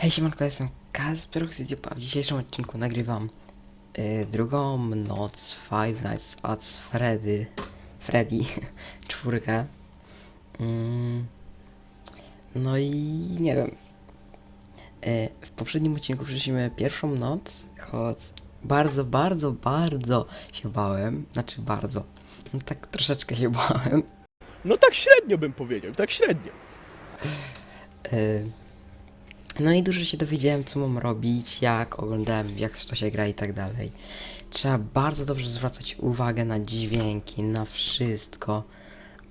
Hej, siemanko, jestem Kasper a w dzisiejszym odcinku nagrywam y, drugą noc Five Nights at Freddy, Freddy, czwórkę. Mm, no i nie wiem. Y, w poprzednim odcinku przeszliśmy pierwszą noc, choć bardzo, bardzo, bardzo się bałem. Znaczy bardzo. No tak troszeczkę się bałem. No tak średnio bym powiedział, tak średnio. Y, No i dużo się dowiedziałem, co mam robić, jak oglądałem, jak w to się gra i tak dalej. Trzeba bardzo dobrze zwracać uwagę na dźwięki, na wszystko.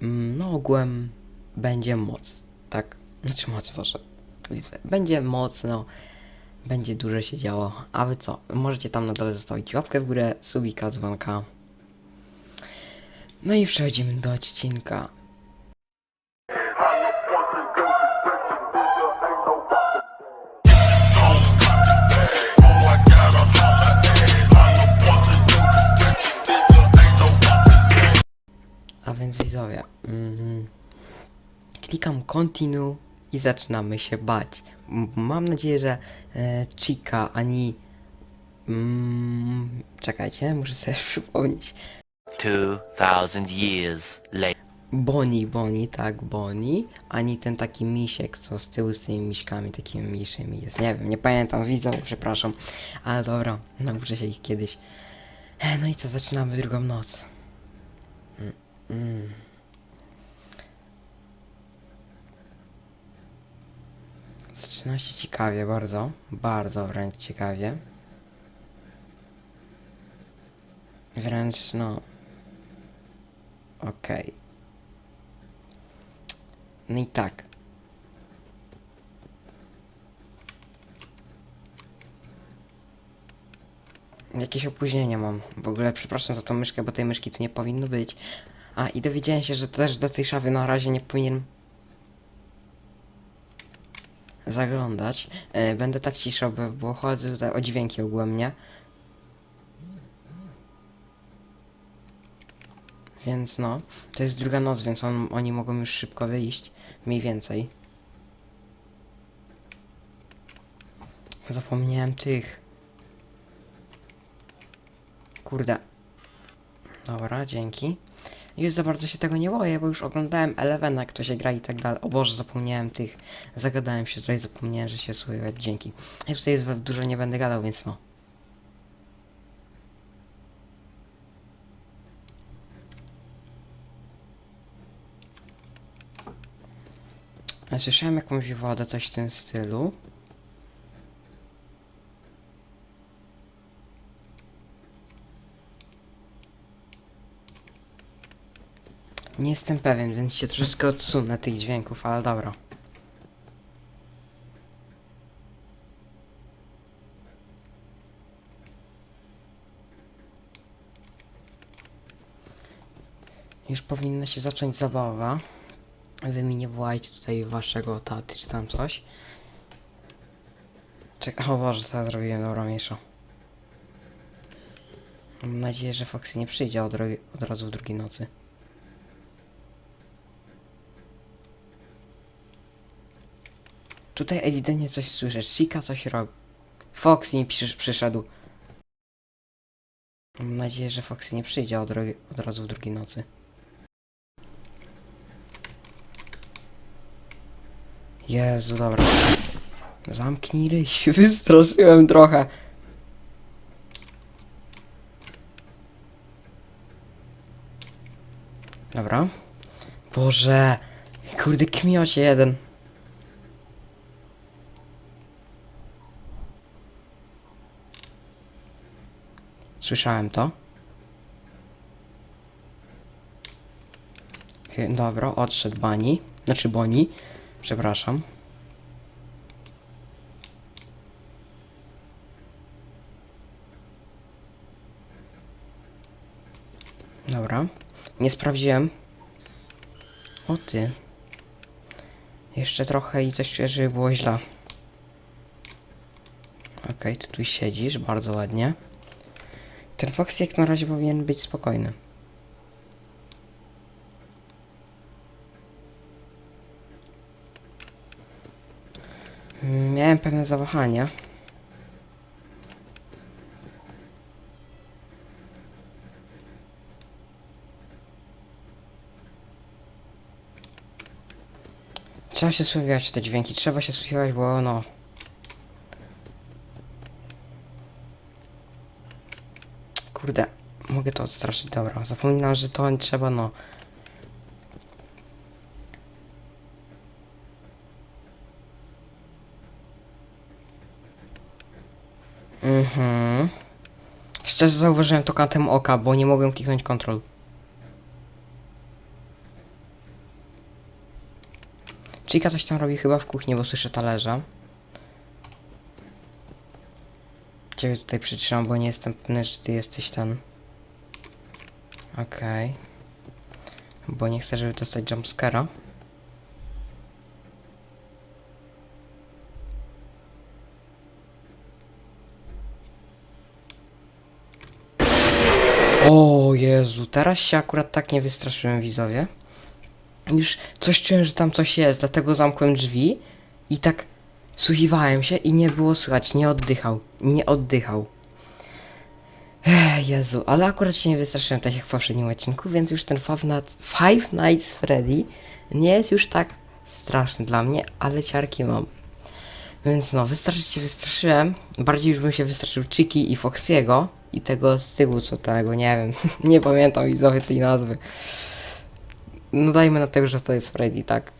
Mm, No ogółem będzie moc, tak? Znaczy moc, proszę. Będzie mocno, będzie dużo się działo. A wy co? Możecie tam na dole zostawić łapkę w górę, subika, dzwonka. No i przechodzimy do odcinka. Więc widzowie, mm, klikam continue i zaczynamy się bać. Mam nadzieję, że e, Chica ani... Mm, czekajcie, muszę sobie przypomnieć. 2000 years later. Bonnie, Bonnie, tak, Bonnie, ani ten taki misiek, co z tyłu z tymi miśkami takimi mniejszymi jest. Nie wiem, nie pamiętam, widzą, przepraszam. Ale dobra, nauczę się ich kiedyś. E, No i co, zaczynamy drugą noc. Mm. Zaczyna się ciekawie, bardzo, bardzo wręcz ciekawie. Wręcz, no... Okej. No i tak. Jakieś opóźnienia mam. W ogóle przepraszam za tą myszkę, bo tej myszki tu nie powinno być. A i dowiedziałem się, że też do tej szafy na razie nie powinien zaglądać. E, będę tak ciszał, bo, chodzę tutaj o dźwięki ogólnie. Więc no, to jest druga noc, więc on, oni mogą już szybko wyjść. Mniej więcej. Zapomniałem tych. Kurde. Dobra, dzięki. Już za bardzo się tego nie boję, bo już oglądałem Eleven, jak to się gra i tak dalej. O Boże, zapomniałem tych. Zagadałem się tutaj, zapomniałem, że się słychać. Dzięki. Ja tutaj jest dużo nie będę gadał, więc no. Słyszałem jakąś wodę, coś w tym stylu. Nie jestem pewien, więc się troszeczkę odsunę tych dźwięków, ale dobra. Już powinna się zacząć zabawa. Wy mi nie wołajcie tutaj waszego taty czy tam coś. Czekaj, o Boże, co ja zrobiłem, dobra, mniejsza. Mam nadzieję, że Foxy nie przyjdzie od, od razu w drugiej nocy. Tutaj ewidentnie coś słyszę. Chica coś robi. Foxy nie przysz- przyszedł. Mam nadzieję, że Foxy nie przyjdzie od, od razu w drugiej nocy. Jezu, dobra. Zamknij ryj, wystraszyłem trochę. Dobra. Boże. Kurde, kmiocie jeden. Słyszałem to. Dobra, odszedł Bani. Znaczy Boni. Przepraszam. Dobra. Nie sprawdziłem. O ty. Jeszcze trochę i coś czuję, żeby było źle. Okej, ty tu siedzisz, bardzo ładnie. Ten Fox jak na razie powinien być spokojny. Miałem pewne zawahanie. Trzeba się słuchać w te dźwięki, trzeba się słuchać, bo no... Kurde, mogę to odstraszyć, dobra. Zapominam, że to trzeba, no... Mhm. Szczerze zauważyłem to kantem oka, bo nie mogłem kliknąć kontrol. Chica coś tam robi chyba w kuchni, bo słyszę talerza. Ciebie tutaj przytrzymam, bo nie jestem pewny, że ty jesteś ten. Okej. Bo nie chcę, żeby dostać jumpscare'a. O Jezu, teraz się akurat tak nie wystraszyłem widzowie. Już coś czułem, że tam coś jest, dlatego zamkłem drzwi i tak słuchiwałem się i nie było słychać, nie oddychał, nie oddychał. Ech, Jezu, ale akurat się nie wystraszyłem tak jak w poprzednim odcinku, więc już ten Five Nights, Freddy nie jest już tak straszny dla mnie, ale ciarki mam. Więc no, wystraszyć się wystraszyłem. Bardziej już bym się wystraszył Chiki i Foxiego i tego z tyłu, co tego, nie wiem. nie pamiętam widzowie tej nazwy. No dajmy na tego, że to jest Freddy, tak?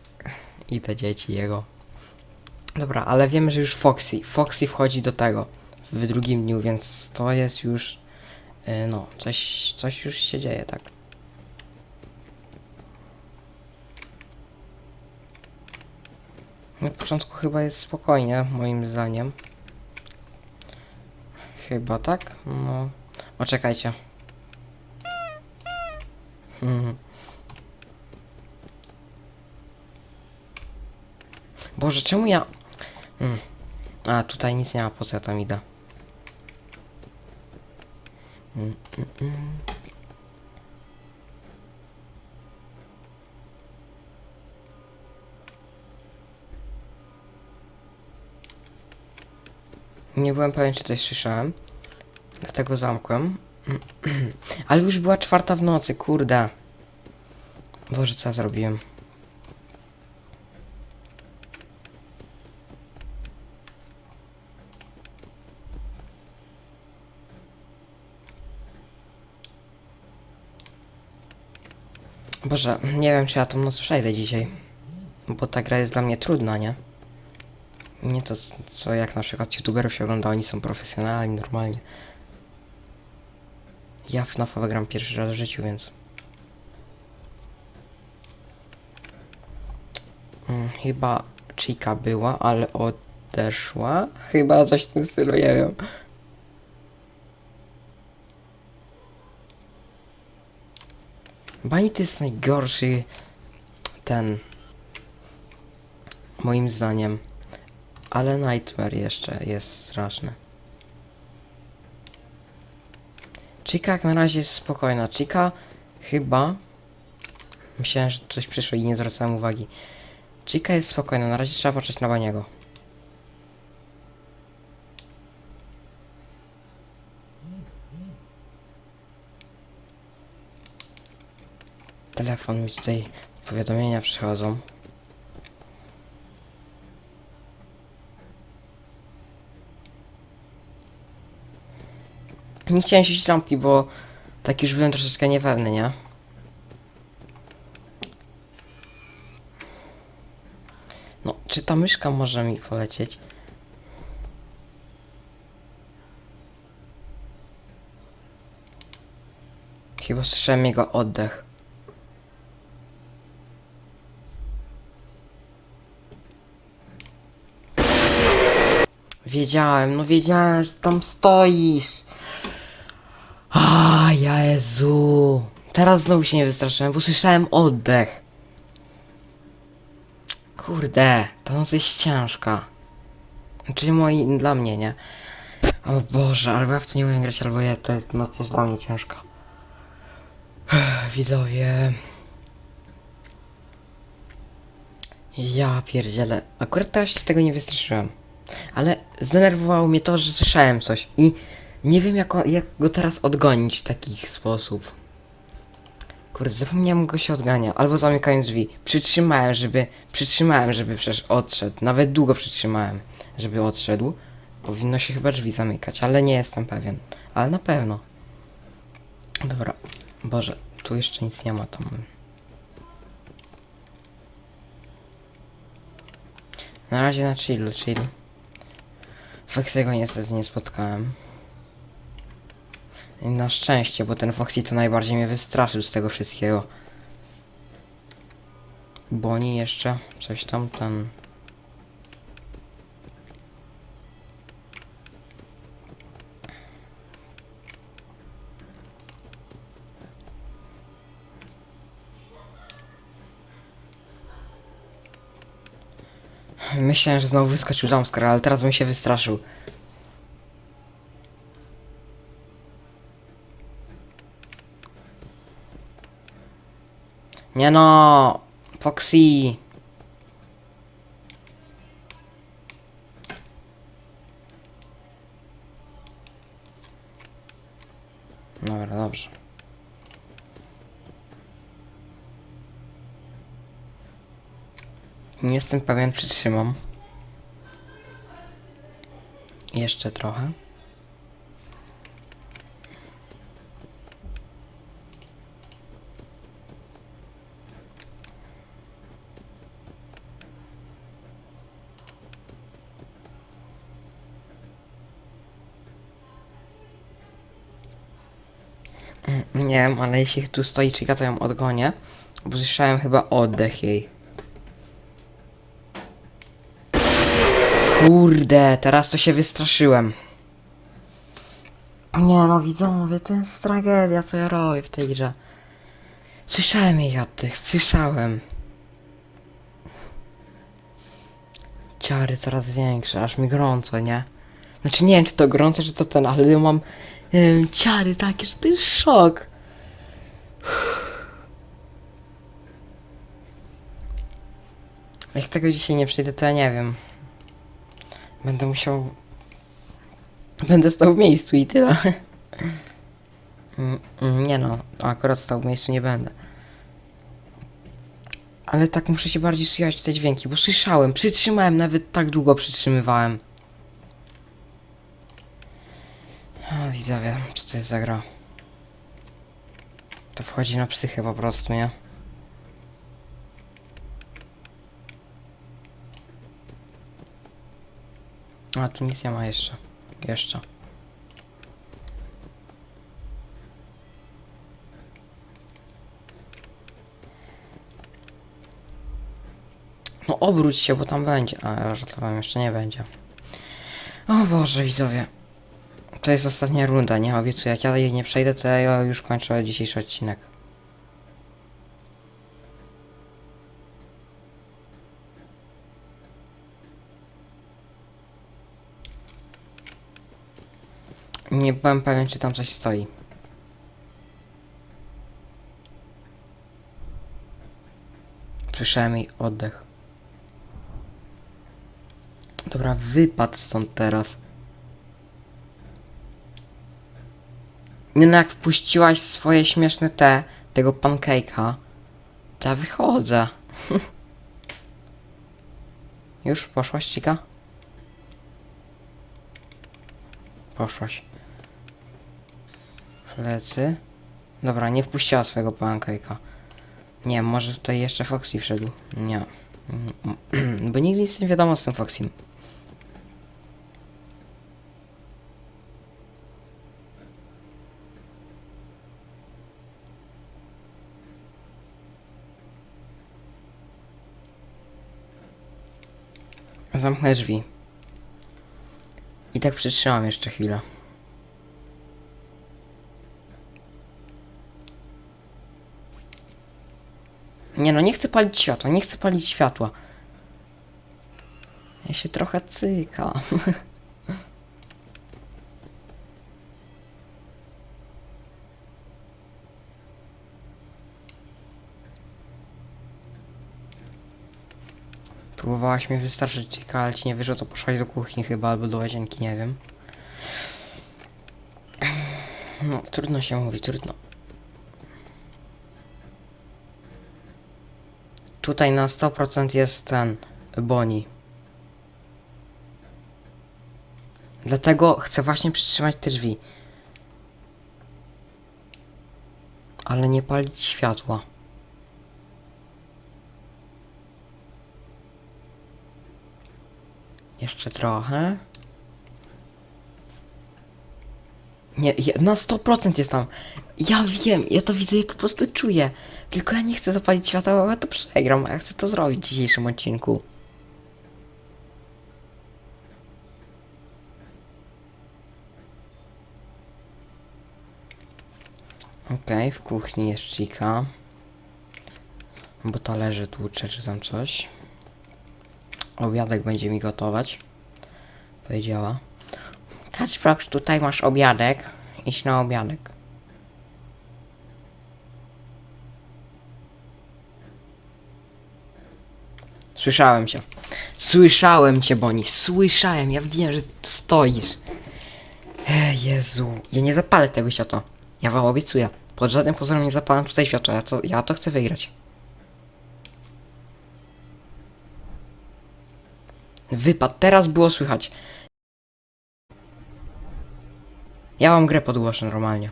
I te dzieci jego. Dobra, ale wiemy, że już Foxy. Foxy wchodzi do tego w drugim dniu, więc to jest już. y, no, coś, coś już się dzieje, tak. Na początku chyba jest spokojnie, moim zdaniem. Chyba tak? No. Oczekajcie. Mhm. Boże, czemu ja... A, tutaj nic nie ma, po co ja tam idę? Mm, mm, mm. Nie byłem pewien, czy coś słyszałem. Dlatego zamkłem. Ale już była czwarta w nocy, kurde. Boże, co ja zrobiłem? Boże, nie wiem, czy ja tą noc przejdę dzisiaj. Bo ta gra jest dla mnie trudna, nie? Nie to, co jak na przykład youtuberów się ogląda, oni są profesjonalni, normalnie. Ja w FNAF gram pierwszy raz w życiu, więc... Mm, chyba Chica była, ale odeszła. Chyba coś w tym stylu, nie wiem. To jest najgorszy ten moim zdaniem. Ale Nightmare jeszcze jest straszny. Chica jak na razie jest spokojna. Chica chyba... Myślałem, że coś przyszło i nie zwracałem uwagi. Chica jest spokojna, na razie trzeba patrzeć na Baniego. Telefon mi tutaj powiadomienia przychodzą. Nie chciałem się lampki, bo tak już byłem troszeczkę niepewny, nie? No, czy ta myszka może mi polecieć? Chyba słyszałem jego oddech. Wiedziałem, no wiedziałem, że tam stoisz. A Jezu. Teraz znowu się nie wystraszyłem, bo słyszałem oddech. Kurde, ta noc jest ciężka. Czyli moi, dla mnie, nie? O Boże, albo ja w to nie umiem grać, albo ja, to jest, noc jest dla mnie ciężka. Widzowie. Ja pierdzielę. Akurat teraz się tego nie wystraszyłem. Ale zdenerwowało mnie to, że słyszałem coś i nie wiem jak, o- jak go teraz odgonić w taki sposób. Kurde, zapomniałem go się odgania, albo zamykając drzwi. Przytrzymałem, żeby, przytrzymałem, żeby przecież odszedł. Nawet długo przytrzymałem, żeby odszedł. Powinno się chyba drzwi zamykać, ale nie jestem pewien. Ale na pewno. Dobra. Boże, tu jeszcze nic nie ma tam. Na razie na chill, chill. Foxy'ego niestety nie spotkałem. Na szczęście, bo ten Foxy to najbardziej mnie wystraszył z tego wszystkiego. Boni jeszcze, coś tam, ten... Myślałem, że znowu wyskoczył jumpscare, ale teraz bym się wystraszył. Nie no, Foxy. Dobra, dobrze. Nie jestem pewien, przytrzymam. Jeszcze trochę. Mm, Nie wiem, ale jeśli tu stoi Chica, to ją odgonię. Bo słyszałem chyba oddech jej. Kurde, teraz to się wystraszyłem. Nie no, widzowie, to jest tragedia, co ja robię w tej grze. Słyszałem jej oddech, słyszałem. Ciary coraz większe, aż mi gorąco, nie? Znaczy nie wiem, czy to gorąco, czy to ten, ale mam em, ciary takie, że to jest szok. Jak tego dzisiaj nie przejdę, to ja nie wiem. Będę musiał... Będę stał w miejscu i tyle. Mm, mm, nie no, akurat stał w miejscu nie będę. Ale tak muszę się bardziej słuchać w te dźwięki, bo słyszałem, przytrzymałem, nawet tak długo przytrzymywałem. O, widzowie, co to jest za gra? To wchodzi na psychę po prostu, nie? A, tu nic nie ma jeszcze. Jeszcze. No obróć się, bo tam będzie. A, ja żartowałem, jeszcze nie będzie. O Boże, widzowie. To jest ostatnia runda, nie? Obiecuję, jak ja jej nie przejdę, to ja już kończę dzisiejszy odcinek. Nie byłem pewien, czy tam coś stoi. Słyszałem jej oddech. Dobra, wypadł stąd teraz. Nie no, jak wpuściłaś swoje śmieszne te, tego pancake'a, to ja wychodzę. Już poszłaś, cika? Poszłaś. Plecy. Dobra, nie wpuściła swojego pancake'a. Nie, może tutaj jeszcze Foxy wszedł. Nie. Bo nigdy nic nie wiadomo z tym Foxym. Zamknę drzwi. I tak przytrzymam jeszcze chwilę. Nie no, nie chcę palić światła, nie chcę palić światła. Ja się trochę cyka. Próbowałaś mnie wystarczyć, ale ci nie wyszło, to poszłaś do kuchni chyba, albo do łazienki, nie wiem. No, trudno się mówi, trudno. Tutaj na 100% jest ten, Boni. Dlatego chcę właśnie przytrzymać te drzwi. Ale nie palić światła. Jeszcze trochę. Nie, na 100% jest tam. Ja wiem, ja to widzę, ja po prostu czuję. Tylko ja nie chcę zapalić światła, bo ja to przegram, a ja chcę to zrobić w dzisiejszym odcinku. Okej, w kuchni jest Chica. Bo talerze tłucze czy tam coś. Obiadek będzie mi gotować. Powiedziała. Kacprox, tutaj masz obiadek. Idź na obiadek. Słyszałem cię. Słyszałem cię, Boni. Słyszałem. Ja wiem, że tu stoisz. Ej, Jezu. Ja nie zapalę tego światła. Ja wam obiecuję. Pod żadnym pozorem nie zapalam tutaj światła. Ja to, ja to chcę wygrać. Wypad. Teraz było słychać. Ja wam grę podgłoszę normalnie.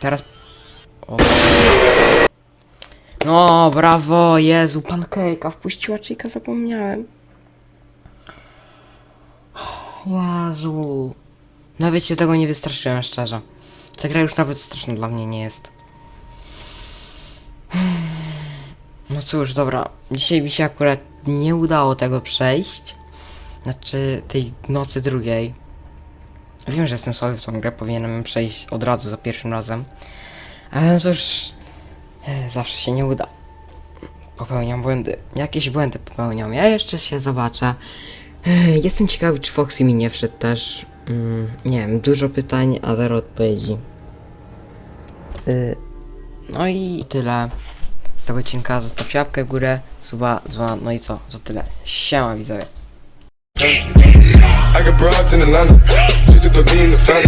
Teraz... O. No, brawo, Jezu, pancake'a wpuściła Chica, zapomniałem. Jezu. Nawet się tego nie wystraszyłem, szczerze. Ta gra już nawet straszna dla mnie nie jest. No cóż, dobra. Dzisiaj mi się akurat nie udało tego przejść. Znaczy, tej nocy drugiej. Wiem, że jestem słaby w tą grę, powinienem przejść od razu za pierwszym razem. Ale no cóż, e, zawsze się nie uda. Popełniam błędy. Jakieś błędy popełniam. Ja jeszcze się zobaczę. E, Jestem ciekawy, czy Foxy mi nie wszedł też. Mm, nie wiem, dużo pytań, a zero odpowiedzi. Y, no i tyle z tego odcinka. Zostawcie łapkę w górę, suba, dzwona, no i co? To tyle. Siema widzowie. I got broads in Atlanta, just to throw me in the family.